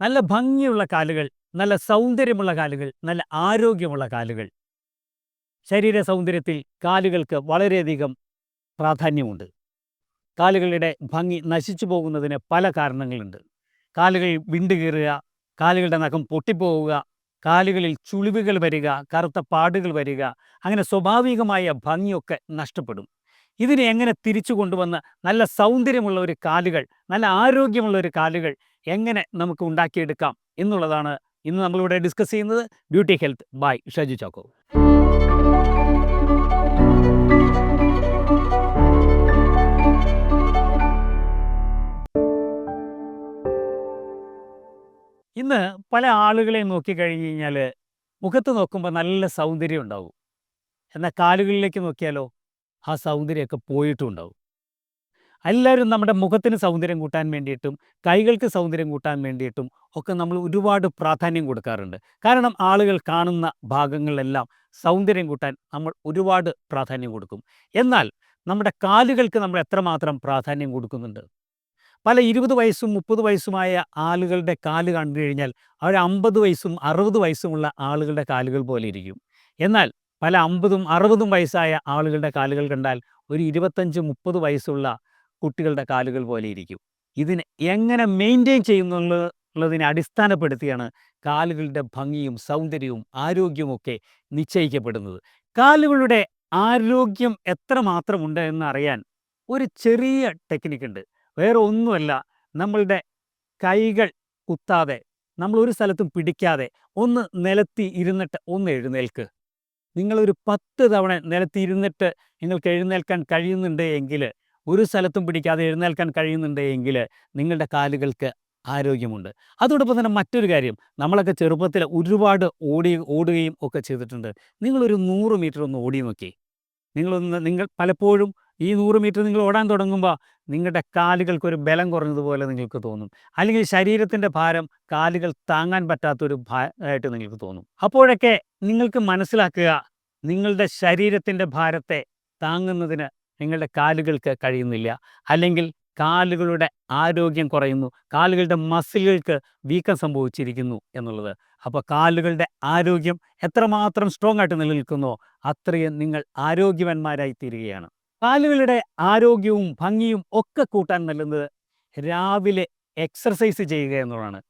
നല്ല ഭംഗിയുള്ള കാലുകൾ നല്ല സൗന്ദര്യമുള്ള കാലുകൾ നല്ല ആരോഗ്യമുള്ള കാലുകൾ. ശരീര സൗന്ദര്യത്തിൽ കാലുകൾക്ക് വളരെയധികം പ്രാധാന്യമുണ്ട്. കാലുകളുടെ ഭംഗി നശിച്ചു പോകുന്നതിന് പല കാരണങ്ങളുണ്ട്. കാലുകൾ വിണ്ടുകീറുക കാലുകളുടെ നഖം പൊട്ടിപ്പോവുക കാലുകളിൽ ചുളിവുകൾ വരിക കറുത്ത പാടുകൾ വരിക അങ്ങനെ സ്വാഭാവികമായ ഭംഗിയൊക്കെ നഷ്ടപ്പെടും. ഇതിനെ എങ്ങനെ തിരിച്ചു കൊണ്ടുവന്ന് നല്ല സൗന്ദര്യമുള്ള ഒരു കാലുകൾ നല്ല ആരോഗ്യമുള്ള ഒരു കാലുകൾ എങ്ങനെ നമുക്ക് ഉണ്ടാക്കിയെടുക്കാം എന്നുള്ളതാണ് ഇന്ന് നമ്മളിവിടെ ഡിസ്കസ് ചെയ്യുന്നത്. Beauty health by Shaju Chacko. ഇന്ന് പല ആളുകളെ നോക്കിക്കഴിഞ്ഞ് കഴിഞ്ഞാൽ മുഖത്ത് നോക്കുമ്പോൾ നല്ല സൗന്ദര്യം ഉണ്ടാവും. എന്നാൽ കാലുകളിലേക്ക് നോക്കിയാലോ ആ സൗന്ദര്യമൊക്കെ പോയിട്ടും ഉണ്ടാവും എല്ലാവരും നമ്മുടെ മുഖത്തിന് സൗന്ദര്യം കൂട്ടാൻ വേണ്ടിയിട്ടും കൈകൾക്ക് സൗന്ദര്യം കൂട്ടാൻ വേണ്ടിയിട്ടും ഒക്കെ നമ്മൾ ഒരുപാട് പ്രാധാന്യം കൊടുക്കാറുണ്ട്. കാരണം ആളുകൾ കാണുന്ന ഭാഗങ്ങളിലെല്ലാം സൗന്ദര്യം കൂട്ടാൻ നമ്മൾ ഒരുപാട് പ്രാധാന്യം കൊടുക്കും. എന്നാൽ നമ്മുടെ കാലുകൾക്ക് നമ്മൾ എത്രമാത്രം പ്രാധാന്യം കൊടുക്കുന്നുണ്ട്? പല ഇരുപത് വയസ്സും മുപ്പത് വയസ്സുമായ ആളുകളുടെ കാൽ കണ്ടു കഴിഞ്ഞാൽ അവർ അമ്പത് വയസ്സും അറുപത് വയസ്സുമുള്ള ആളുകളുടെ കാലുകൾ പോലെ ഇരിക്കും. എന്നാൽ പല അമ്പതും അറുപതും വയസ്സായ ആളുകളുടെ കാലുകൾ കണ്ടാൽ ഒരു ഇരുപത്തഞ്ച് മുപ്പത് വയസ്സുള്ള കുട്ടികളുടെ കാലുകൾ പോലെ ഇരിക്കും. ഇതിനെ എങ്ങനെ മെയിന്റെയിൻ എന്നുള്ളതിനെ അടിസ്ഥാനപ്പെടുത്തിയാണ് കാലുകളുടെ ഭംഗിയും സൗന്ദര്യവും ആരോഗ്യവും ഒക്കെ നിശ്ചയിക്കപ്പെടുന്നത്. കാലുകളുടെ ആരോഗ്യം എത്രമാത്രമുണ്ട് എന്നറിയാൻ ഒരു ചെറിയ ടെക്നിക്ക് ഉണ്ട്. വേറെ ഒന്നുമല്ല നമ്മളുടെ കൈകൾ കുത്താതെ നമ്മൾ ഒരു സ്ഥലത്തും പിടിക്കാതെ ഒന്ന് നിലത്തി ഇരുന്നിട്ട് ഒന്ന് എഴുന്നേൽക്ക്. നിങ്ങളൊരു പത്ത് തവണ നിലത്തി ഇരുന്നിട്ട് നിങ്ങൾക്ക് എഴുന്നേൽക്കാൻ കഴിയുന്നുണ്ട് എങ്കിൽ ഒരു സ്ഥലത്തും പിടിക്കാതെ എഴുന്നേൽക്കാൻ കഴിയുന്നുണ്ടെങ്കിൽ നിങ്ങളുടെ കാലുകൾക്ക് ആരോഗ്യമുണ്ട്. അതോടൊപ്പം തന്നെ മറ്റൊരു കാര്യം നമ്മളൊക്കെ ചെറുപ്പത്തിൽ ഒരുപാട് ഓടി ഓടുകയും ഒക്കെ ചെയ്തിട്ടുണ്ട്. നിങ്ങളൊരു നൂറ് മീറ്റർ ഒന്ന് ഓടി നോക്കി. നിങ്ങളൊന്ന് നിങ്ങൾ പലപ്പോഴും ഈ നൂറ് മീറ്റർ നിങ്ങൾ ഓടാൻ തുടങ്ങുമ്പോൾ നിങ്ങളുടെ കാലുകൾക്ക് ഒരു ബലം കുറഞ്ഞതുപോലെ നിങ്ങൾക്ക് തോന്നും. അല്ലെങ്കിൽ ശരീരത്തിന്റെ ഭാരം കാലുകൾ താങ്ങാൻ പറ്റാത്തൊരു ഭാ നിങ്ങൾക്ക് തോന്നും. അപ്പോഴൊക്കെ നിങ്ങൾക്ക് മനസ്സിലാക്കുക നിങ്ങളുടെ ശരീരത്തിന്റെ ഭാരത്തെ താങ്ങുന്നതിന് നിങ്ങളുടെ കാലുകൾക്ക് കഴിയുന്നില്ല. അല്ലെങ്കിൽ കാലുകളുടെ ആരോഗ്യം കുറയുന്നു. കാലുകളുടെ മസിലുകൾക്ക് വീക്കം സംഭവിച്ചിരിക്കുന്നു എന്നുള്ളത്. അപ്പോൾ കാലുകളുടെ ആരോഗ്യം എത്രമാത്രം സ്ട്രോങ് ആയിട്ട് നിലനിൽക്കുന്നോ അത്രയും നിങ്ങൾ ആരോഗ്യവന്മാരായി തീരുകയാണ് കാലുകളുടെ ആരോഗ്യവും ഭംഗിയും ഒക്കെ കൂട്ടാൻ നൽകുന്നത് രാവിലെ എക്സർസൈസ് ചെയ്യുക എന്നുള്ളതാണ്.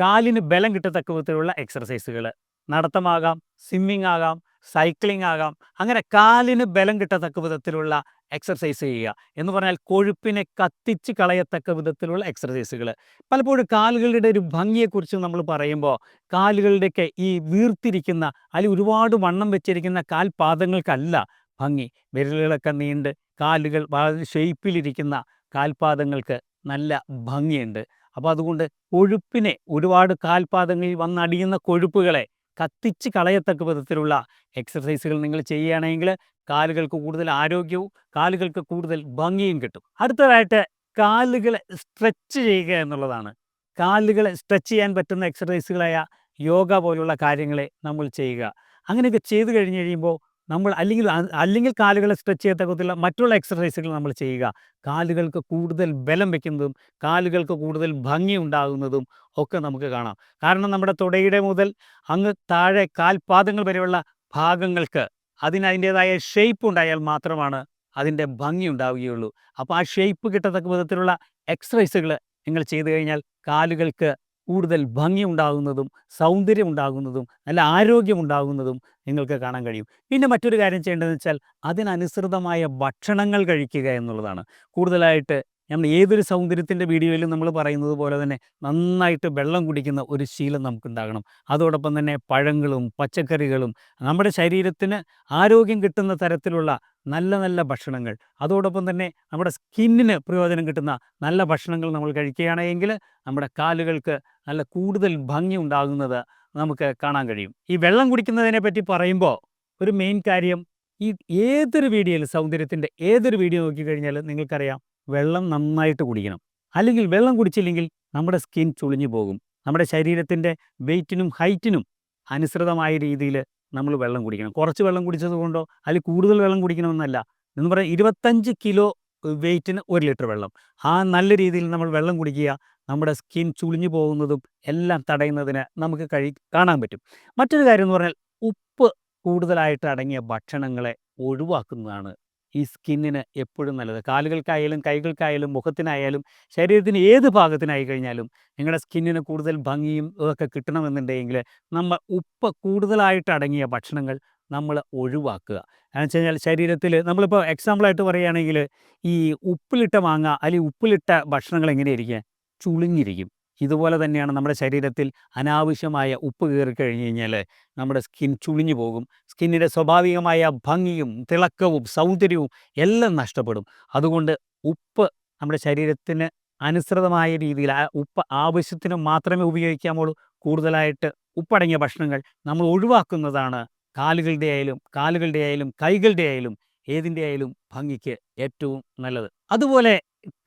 കാലിന് ബലം കിട്ടത്തക്ക വിധത്തിലുള്ള എക്സർസൈസുകൾ നടത്തമാകാം സ്വിമ്മിങ് ആകാം സൈക്ലിംഗ് ആകാം. അങ്ങനെ കാലിന് ബലം കിട്ടത്തക്ക വിധത്തിലുള്ള എക്സർസൈസ് ചെയ്യുക. എന്ന് പറഞ്ഞാൽ കൊഴുപ്പിനെ കത്തിച്ച് കളയത്തക്ക വിധത്തിലുള്ള എക്സർസൈസുകൾ പലപ്പോഴും കാലുകളുടെ ഒരു ഭംഗിയെക്കുറിച്ച് നമ്മൾ പറയുമ്പോൾ കാലുകളുടെയൊക്കെ ഈ വീർത്തിരിക്കുന്ന അല്ലെങ്കിൽ ഒരുപാട് വണ്ണം വെച്ചിരിക്കുന്ന കാൽപാദങ്ങൾക്കല്ല ഭംഗി. വിരലുകളൊക്കെ നീണ്ട് കാലുകൾ വളരെ ഷെയ്പ്പിലിരിക്കുന്ന കാൽപാദങ്ങൾക്ക് നല്ല ഭംഗിയുണ്ട്. അപ്പോൾ അതുകൊണ്ട് കൊഴുപ്പിനെ ഒരുപാട് കാൽപാദങ്ങളിൽ വന്നടിയുന്ന കൊഴുപ്പുകളെ കത്തിച്ച് കളയത്തക്ക വിധത്തിലുള്ള എക്സസൈസുകൾ നിങ്ങൾ ചെയ്യുകയാണെങ്കിൽ കാലുകൾക്ക് കൂടുതൽ ആരോഗ്യവും കാലുകൾക്ക് കൂടുതൽ ഭംഗിയും കിട്ടും. അടുത്തതായിട്ട് കാലുകളെ സ്ട്രെച്ച് ചെയ്യുക എന്നുള്ളതാണ്. കാലുകളെ സ്ട്രെച്ച് ചെയ്യാൻ പറ്റുന്ന എക്സസൈസുകളായ യോഗ പോലുള്ള കാര്യങ്ങളെ നമ്മൾ ചെയ്യുക. അങ്ങനെയൊക്കെ ചെയ്തു കഴിഞ്ഞ് കഴിയുമ്പോൾ നമ്മൾ അല്ലെങ്കിൽ അല്ലെങ്കിൽ കാലുകളെ സ്ട്രെച്ച് ചെയ്യത്തക്കത്തില്ല മറ്റുള്ള എക്സസൈസുകൾ നമ്മൾ ചെയ്യുക. കാലുകൾക്ക് കൂടുതൽ ബലം വെക്കുന്നതും കാലുകൾക്ക് കൂടുതൽ ഭംഗി ഉണ്ടാകുന്നതും ഒക്കെ നമുക്ക് കാണാം. കാരണം നമ്മുടെ തുടയുടെ മുതൽ അങ്ങ് താഴെ കാൽപാദങ്ങൾ വരെയുള്ള ഭാഗങ്ങൾക്ക് അതിന് അതിന്റേതായ ഷേപ്പ് ഉണ്ടായാൽ മാത്രമാണ് അതിന്റെ ഭംഗി ഉണ്ടാവുകയുള്ളൂ. അപ്പോൾ ആ ഷേപ്പ് കിട്ടത്തക്ക വിധത്തിലുള്ള എക്സസൈസുകൾ നിങ്ങൾ ചെയ്തു കഴിഞ്ഞാൽ കാലുകൾക്ക് കൂടുതൽ ഭംഗി ഉണ്ടാകുന്നതും സൗന്ദര്യം ഉണ്ടാകുന്നതും നല്ല ആരോഗ്യമുണ്ടാകുന്നതും നിങ്ങൾക്ക് കാണാൻ കഴിയും. പിന്നെ മറ്റൊരു കാര്യം ചെയ്യേണ്ടതെന്ന് വെച്ചാൽ അതിനനുസൃതമായ ഭക്ഷണങ്ങൾ കഴിക്കുക എന്നുള്ളതാണ്. കൂടുതലായിട്ട് നമ്മൾ ഏതൊരു സൗന്ദര്യത്തിന്റെ വീഡിയോയിലും നമ്മൾ പറയുന്നത് പോലെ തന്നെ നന്നായിട്ട് വെള്ളം കുടിക്കുന്ന ഒരു ശീലം നമുക്കുണ്ടാകണം. അതോടൊപ്പം തന്നെ പഴങ്ങളും പച്ചക്കറികളും നമ്മുടെ ശരീരത്തിന് ആരോഗ്യം കിട്ടുന്ന തരത്തിലുള്ള നല്ല നല്ല ഭക്ഷണങ്ങൾ. അതോടൊപ്പം തന്നെ നമ്മുടെ സ്കിന്നിന് പ്രയോജനം കിട്ടുന്ന നല്ല ഭക്ഷണങ്ങൾ നമ്മൾ കഴിക്കുകയാണെങ്കിൽ നമ്മുടെ കാലുകൾക്ക് നല്ല കൂടുതൽ ഭംഗി ഉണ്ടാകുന്നത് നമുക്ക് കാണാൻ കഴിയും. ഈ വെള്ളം കുടിക്കുന്നതിനെ പറ്റി പറയുമ്പോൾ ഒരു മെയിൻ കാര്യം ഈ ഏതൊരു വീഡിയോയിൽ സൗന്ദര്യത്തിന്റെ ഏതൊരു വീഡിയോ നോക്കിക്കഴിഞ്ഞാൽ നിങ്ങൾക്കറിയാം വെള്ളം നന്നായിട്ട് കുടിക്കണം. അല്ലെങ്കിൽ വെള്ളം കുടിച്ചില്ലെങ്കിൽ നമ്മുടെ സ്കിൻ ചുളിഞ്ഞു പോകും. നമ്മുടെ ശരീരത്തിന്റെ വെയ്റ്റിനും ഹൈറ്റിനും അനുസൃതമായ രീതിയിൽ നമ്മൾ വെള്ളം കുടിക്കണം. കുറച്ച് വെള്ളം കുടിച്ചത് കൊണ്ടോ അതിൽ കൂടുതൽ വെള്ളം കുടിക്കണമെന്നല്ല. എന്ന് പറയാം ഇരുപത്തഞ്ച് കിലോ വെയിറ്റിന് ഒരു ലിറ്റർ വെള്ളം. ആ നല്ല രീതിയിൽ നമ്മൾ വെള്ളം കുടിക്കുക നമ്മുടെ സ്കിൻ ചുളിഞ്ഞു പോകുന്നതും എല്ലാം തടയുന്നതിന് നമുക്ക് കഴി കാണാൻ പറ്റും. മറ്റൊരു കാര്യം എന്ന് പറഞ്ഞാൽ ഉപ്പ് കൂടുതലായിട്ട് അടങ്ങിയ ഭക്ഷണങ്ങളെ ഒഴിവാക്കുന്നതാണ് ഈ സ്കിന്നിന് എപ്പോഴും നല്ലത്. കാലുകൾക്കായാലും കൈകൾക്കായാലും മുഖത്തിനായാലും ശരീരത്തിന് ഏത് ഭാഗത്തിനായി കഴിഞ്ഞാലും നിങ്ങളുടെ സ്കിന്നിന് കൂടുതൽ ഭംഗിയും ഇതൊക്കെ കിട്ടണമെന്നുണ്ടെങ്കിൽ നമ്മൾ ഉപ്പ് കൂടുതലായിട്ട് അടങ്ങിയ ഭക്ഷണങ്ങൾ നമ്മൾ ഒഴിവാക്കുക. എന്ന് വെച്ച് കഴിഞ്ഞാൽ ശരീരത്തിൽ നമ്മളിപ്പോൾ എക്സാമ്പിളായിട്ട് പറയുകയാണെങ്കിൽ ഈ ഉപ്പിലിട്ട മാങ്ങ അല്ലെങ്കിൽ ഉപ്പിലിട്ട ഭക്ഷണങ്ങൾ എങ്ങനെയിരിക്കുക ചുളിഞ്ഞിരിക്കും. ഇതുപോലെ തന്നെയാണ് നമ്മുടെ ശരീരത്തിൽ അനാവശ്യമായ ഉപ്പ് കയറി കഴിഞ്ഞ് കഴിഞ്ഞാൽ നമ്മുടെ സ്കിൻ ചുളിഞ്ഞു പോകും. സ്കിന്നിന്റെ സ്വാഭാവികമായ ഭംഗിയും തിളക്കവും സൗന്ദര്യവും എല്ലാം നഷ്ടപ്പെടും. അതുകൊണ്ട് ഉപ്പ് നമ്മുടെ ശരീരത്തിന് അനുസൃതമായ രീതിയിൽ ആ ഉപ്പ് ആവശ്യത്തിന് മാത്രമേ ഉപയോഗിക്കാമുള്ളൂ കൂടുതലായിട്ട് ഉപ്പടങ്ങിയ ഭക്ഷണങ്ങൾ നമ്മൾ ഒഴിവാക്കുന്നതാണ് കാലുകളുടെ ആയാലും കാലുകളുടെ ആയാലും കൈകളുടെ ആയാലും ഏതിന്റെ ആയാലും ഭംഗിക്ക് ഏറ്റവും നല്ലത്. അതുപോലെ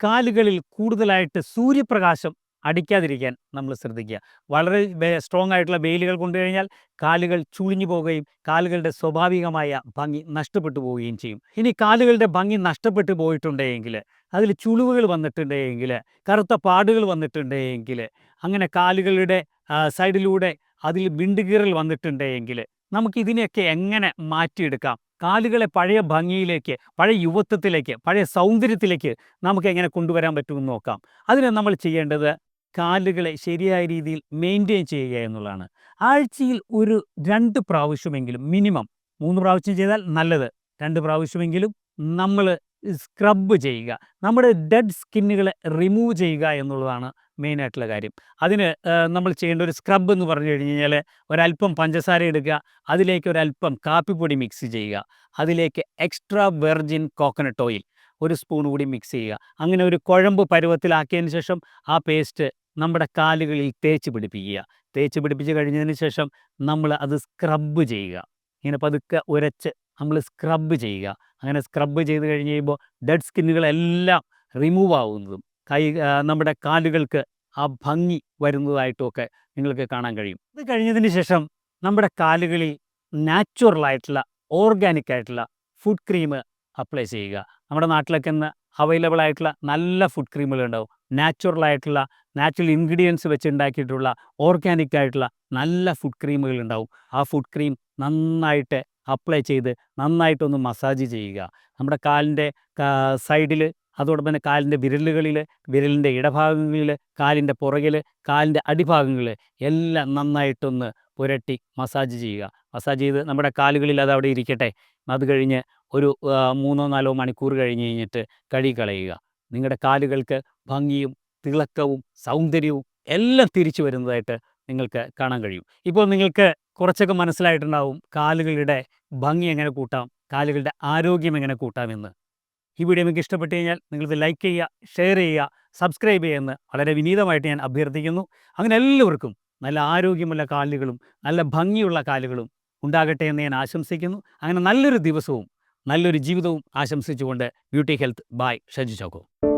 കാലുകളിൽ കൂടുതലായിട്ട് സൂര്യപ്രകാശം അടിക്കാതിരിക്കാൻ നമ്മൾ ശ്രദ്ധിക്കുക. വളരെ സ്ട്രോങ് ആയിട്ടുള്ള വെയിലുകൾ കൊണ്ടുകഴിഞ്ഞാൽ കാലുകൾ ചുളിഞ്ഞു പോവുകയും കാലുകളുടെ സ്വാഭാവികമായ ഭംഗി നഷ്ടപ്പെട്ടു പോവുകയും ചെയ്യും. ഇനി കാലുകളുടെ ഭംഗി നഷ്ടപ്പെട്ടു പോയിട്ടുണ്ടെങ്കിൽ അതിൽ ചുളിവുകൾ വന്നിട്ടുണ്ടെങ്കിൽ കറുത്ത പാടുകൾ വന്നിട്ടുണ്ടെങ്കിൽ അങ്ങനെ കാലുകളുടെ സൈഡിലൂടെ അതിൽ വിണ്ടുകീറൽ വന്നിട്ടുണ്ടെങ്കിൽ നമുക്ക് ഇതിനെയൊക്കെ എങ്ങനെ മാറ്റിയെടുക്കാം? കാലുകളെ പഴയ ഭംഗിയിലേക്ക് പഴയ യുവത്വത്തിലേക്ക് പഴയ സൗന്ദര്യത്തിലേക്ക് നമുക്ക് എങ്ങനെ കൊണ്ടുവരാൻ പറ്റുമെന്ന് നോക്കാം. അതിന് നമ്മൾ ചെയ്യേണ്ടത് കാലുകളെ ശരിയായ രീതിയിൽ മെയിന്റെയിൻ ചെയ്യുക എന്നുള്ളതാണ്. ആഴ്ചയിൽ ഒരു രണ്ട് പ്രാവശ്യമെങ്കിലും മിനിമം മൂന്ന് പ്രാവശ്യം ചെയ്താൽ നല്ലത്. രണ്ട് പ്രാവശ്യമെങ്കിലും നമ്മൾ സ്ക്രബ് ചെയ്യുക. നമ്മുടെ ഡെഡ് സ്കിന്നുകളെ റിമൂവ് ചെയ്യുക എന്നുള്ളതാണ് മെയിനായിട്ടുള്ള കാര്യം. അതിന് നമ്മൾ ചെയ്യേണ്ട ഒരു സ്ക്രബ് എന്ന് പറഞ്ഞു കഴിഞ്ഞ് കഴിഞ്ഞാൽ ഒരല്പം പഞ്ചസാര എടുക്കുക അതിലേക്ക് ഒരല്പം കാപ്പിപ്പൊടി മിക്സ് ചെയ്യുക അതിലേക്ക് എക്സ്ട്രാ വെർജിൻ കോക്കനട്ട് ഓയിൽ ഒരു സ്പൂൺ കൂടി മിക്സ് ചെയ്യുക. അങ്ങനെ ഒരു കുഴമ്പ് പരുവത്തിലാക്കിയതിന് ശേഷം ആ പേസ്റ്റ് നമ്മുടെ കാലുകളിൽ തേച്ച് പിടിപ്പിക്കുക. തേച്ച് പിടിപ്പിച്ച് കഴിഞ്ഞതിന് ശേഷം നമ്മൾ അത് സ്ക്രബ്ബ് ചെയ്യുക. ഇങ്ങനെ പതുക്കെ ഉരച്ച് നമ്മൾ സ്ക്രബ്ബ് ചെയ്യുക. അങ്ങനെ സ്ക്രബ്ബ് ചെയ്ത് കഴിഞ്ഞ് കഴിയുമ്പോൾ ഡെഡ് സ്കിന്നുകളെല്ലാം റിമൂവ് ആവുന്നതും കൈ നമ്മുടെ കാലുകൾക്ക് ആ ഭംഗി വരുന്നതായിട്ടുമൊക്കെ നിങ്ങൾക്ക് കാണാൻ കഴിയും. ഇത് കഴിഞ്ഞതിന് ശേഷം നമ്മുടെ കാലുകളിൽ നാച്ചുറൽ ആയിട്ടുള്ള ഓർഗാനിക് ആയിട്ടുള്ള ഫുഡ് ക്രീം അപ്ലൈ ചെയ്യുക. നമ്മുടെ നാട്ടിലൊക്കെ ഇന്ന് അവൈലബിൾ ആയിട്ടുള്ള നല്ല ഫുഡ് ക്രീമുകൾ ഉണ്ടാവും. നാച്ചുറൽ ആയിട്ടുള്ള നാച്ചുറൽ ഇൻഗ്രീഡിയൻസ് വെച്ച് ഉണ്ടാക്കിയിട്ടുള്ള ഓർഗാനിക് ആയിട്ടുള്ള നല്ല ഫുഡ് ക്രീമുകൾ ഉണ്ടാവും. ആ ഫുഡ് ക്രീം നന്നായിട്ട് അപ്ലൈ ചെയ്ത് നന്നായിട്ടൊന്ന് മസാജ് ചെയ്യുക. നമ്മുടെ കാലിന്റെ സൈഡിൽ അതോടൊപ്പം തന്നെ കാലിന്റെ വിരലുകളിൽ വിരലിന്റെ ഇടഭാഗങ്ങളിൽ കാലിന്റെ പുറകിൽ കാലിന്റെ അടിഭാഗങ്ങളിൽ എല്ലാം നന്നായിട്ടൊന്ന് പുരട്ടി മസാജ് ചെയ്യുക. മസാജ് ചെയ്ത് നമ്മുടെ കാലുകളിൽ അത് അവിടെ ഇരിക്കട്ടെ. അത് കഴിഞ്ഞ് ഒരു മൂന്നോ നാലോ മണിക്കൂർ കഴിഞ്ഞ് കഴിഞ്ഞിട്ട് കഴുകി കളയുക നിങ്ങളുടെ കാലുകൾക്ക് ഭംഗിയും തിളക്കവും സൗന്ദര്യവും എല്ലാം തിരിച്ചു വരുന്നതായിട്ട് നിങ്ങൾക്ക് കാണാൻ കഴിയും. ഇപ്പോൾ നിങ്ങൾക്ക് കുറച്ചൊക്കെ മനസ്സിലായിട്ടുണ്ടാവും കാലുകളുടെ ഭംഗി എങ്ങനെ കൂട്ടാം കാലുകളുടെ ആരോഗ്യം എങ്ങനെ കൂട്ടാമെന്ന്. ഈ വീഡിയോ നിങ്ങൾക്ക് ഇഷ്ടപ്പെട്ട് കഴിഞ്ഞാൽ നിങ്ങളിത് ലൈക്ക് ചെയ്യുക ഷെയർ ചെയ്യുക സബ്സ്ക്രൈബ് ചെയ്യുക ചെയ്യുമെന്ന് വളരെ വിനീതമായിട്ട് ഞാൻ അഭ്യർത്ഥിക്കുന്നു. അങ്ങനെ എല്ലാവർക്കും നല്ല ആരോഗ്യമുള്ള കാലുകളും നല്ല ഭംഗിയുള്ള കാലുകളും ഉണ്ടാകട്ടെ എന്ന് ഞാൻ ആശംസിക്കുന്നു. അങ്ങനെ നല്ലൊരു ദിവസവും നല്ലൊരു ജീവിതവും ആശംസിച്ചുകൊണ്ട് beauty health. Bye. Shaju Chacko.